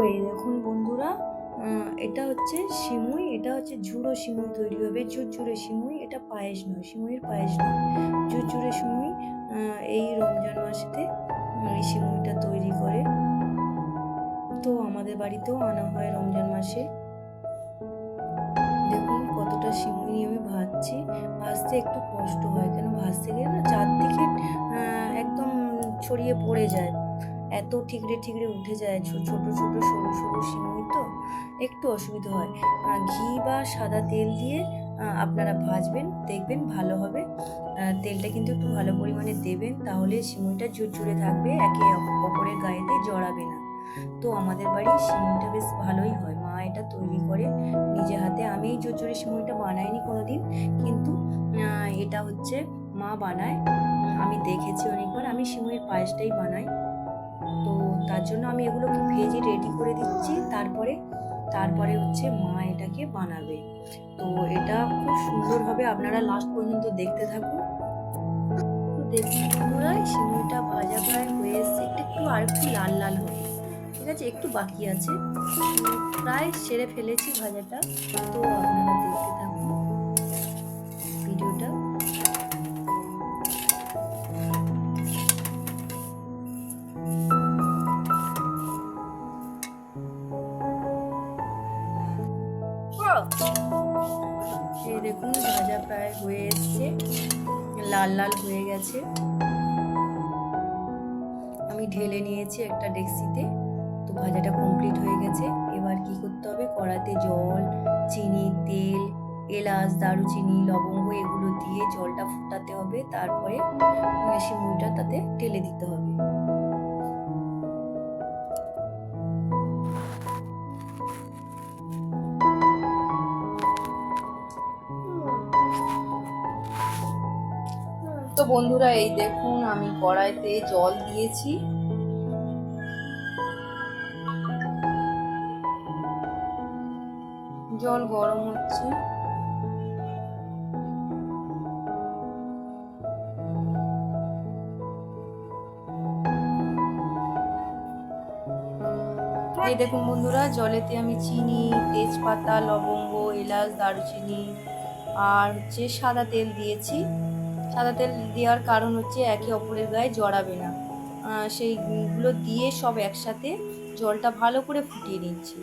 এই দেখুন বন্ধুরা এটা হচ্ছে সিমুই, এটা হচ্ছে ঝুড়ো সিমুই তৈরি হবে। ঝুরঝুরে সিমুই, এটা পায়েস নয়, সিমুইয়ের পায়েস নয়। ঝুরঝুরে সিমুই এই রমজান মাসেতে এই সিমুইটা তৈরি করে। তো আমাদের বাড়িতেও আনা হয় রমজান মাসে। দেখুন কতটা সিমুই নিয়ে আমি ভাজছি। ভাজতে একটু কষ্ট হয়, কেন ভাজতে গেলে না চারদিকে একদম ছড়িয়ে পড়ে যায়। এত ঠিকরে ঠিকরে উঠে যায়, ছো- ছোট ছোট, সরু সরু সিমুই তো, একটু অসুবিধা হয়। ঘি বা সাদা তেল দিয়ে আপনারা ভাজবেন, দেখবেন ভালো হবে। তেলটা কিন্তু একটু ভালো পরিমাণে দেবেন, তাহলে সিমুইটা ঝুরঝুরে থাকবে, একে অপ- অপরের গায়েতে জড়াবে না। তো আমাদের বাড়ির সিমুইটা বেশ ভালোই হয়। মা এটা তৈরি করে, নিজে হাতে। আমি এই ঝুরঝুরে সিমুইটা বানাইনি কোনো দিন কিন্তু এটা হচ্ছে মা বানায়। আমি দেখেছি অনেকবার, আমি সিমুইয়ের পায়েসটাই বানাই। তো তার জন্য আমি এগুলোকে ভেজে রেডি করে দিচ্ছি। তারপরে তারপরে হচ্ছে মা এটাকে বানাবে। তো এটা খুব সুন্দরভাবে আপনারা লাস্ট পর্যন্ত দেখতে থাকুন। দেখুন সিমুইটা ভাজা প্রায় হয়ে এসছে। একটু আর একটু লাল লাল হবে। ঠিক আছে, একটু বাকি আছে। প্রায় সেরে ফেলেছি ভাজাটা। তো আপনারা দেখতে থাকুন। এই দেখুন ভাজা প্রায় হয়ে এসছে। লাল লাল হয়ে গেছে। আমি ঢেলে নিয়েছি একটা ডেক্সিতে তো ভাজাটা কমপ্লিট হয়ে গেছে। এবার কি করতে হবে? কড়াতে জল চিনি তেল এলাচ দারুচিনি লবঙ্গ এগুলো দিয়ে জলটা ফুটাতে হবে। তারপরে উম, সিমুইটা তাতে ঢেলে দিতে হবে। বন্ধুরা, এই দেখুন, আমি কড়াইতে জল দিয়েছি। জল গরম হচ্ছে। এই দেখুন বন্ধুরা, জলেতে আমি চিনি, তেজপাতা, লবঙ্গ, এলাচ, দারুচিনি আর হচ্ছে সাদা তেল দিয়েছি। সাদা তেল দেওয়ার কারণ হচ্ছে একে অপরের গায়ে জড়াবে না। সেইগুলো দিয়ে সব একসাথে জলটা ভালো করে ফুটিয়ে নিচ্ছি।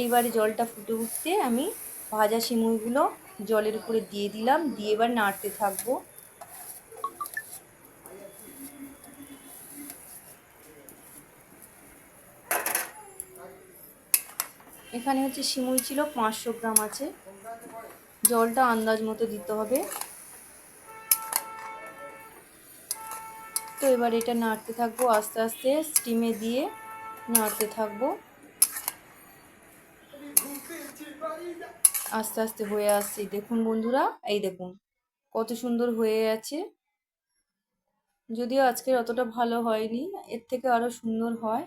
এইবারে জলটা ফুটে উঠতে আমি ভাজা সিমুইগুলো জলের উপরে দিয়ে দিলাম, দিয়ে এবার নাড়তে থাকব। এখানে হচ্ছে সিমুই ছিল, পাঁচশো গ্রাম আছে। জলটা আন্দাজ মতো দিতে হবে। তো এবার এটা নাড়তে থাকব, আস্তে আস্তে স্টিমে দিয়ে নাড়তে থাকব। আস্তে আস্তে হয়ে আসছে। দেখুন বন্ধুরা, এই দেখুন, কত সুন্দর হয়ে আছে। যদিও আজকের অতটা ভালো হয়নি, এর থেকে আরও সুন্দর হয়।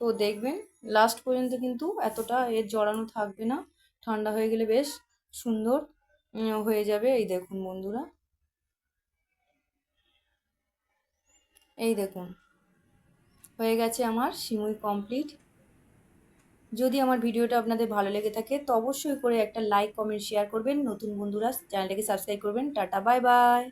তো দেখবেন লাস্ট পর্যন্ত কিন্তু এতটা এর জড়ানো থাকবে না। ঠান্ডা হয়ে গেলে বেশ সুন্দর হয়ে যাবে। এই দেখুন বন্ধুরা। এই দেখুন, হয়ে গেছে আমার সিমুই কমপ্লিট যদি আমার ভিডিওটা আপনাদের ভালো লেগে থাকে, তো অবশ্যই করে একটা লাইক কমেন্ট শেয়ার করবেন। নতুন বন্ধুরা, চ্যানেলটাকে সাবস্ক্রাইব করবেন। Tata bye bye